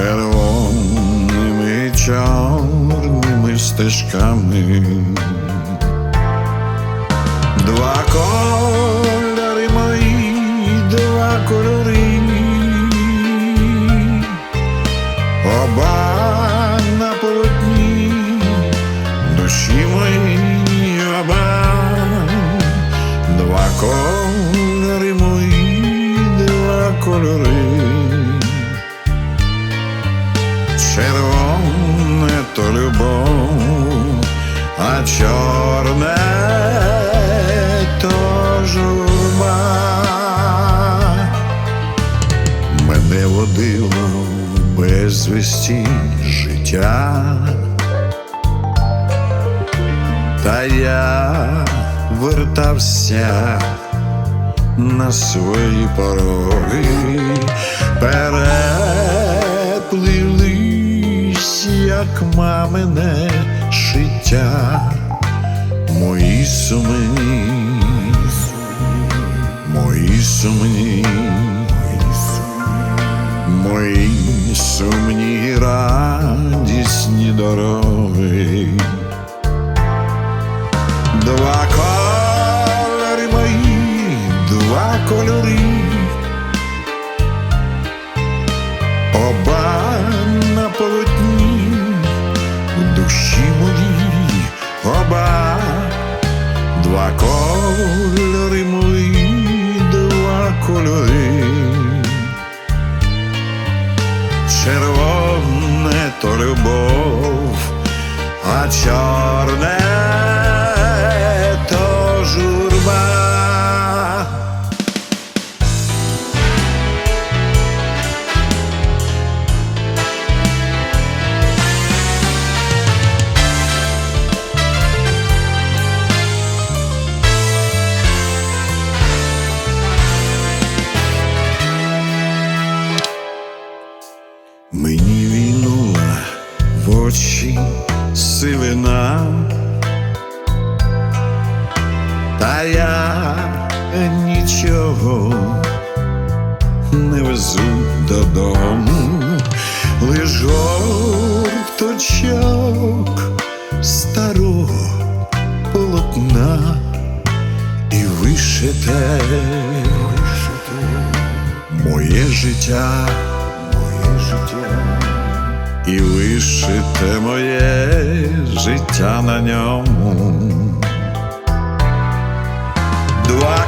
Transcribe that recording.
червоними, чорними стежками. Два кольори мої, два кольори, оба на полотні, душі мої, оба, кольори мої, два кольори. Червоне то любов, а чорне то журба. Мене водило безвісті життя, та я вертався на свої пороги, переплились, як мамине шиття, мої сумні, мої сумні, мої сумні радісні дороги. Два кольори мої, два кольори, оба чорне то журба. Мені війнула в очі сивина, та я нічого не везу додому, лиш горточок старого полотна і вишите, моє життя моє життя, і вишите моє життя на ньому. Два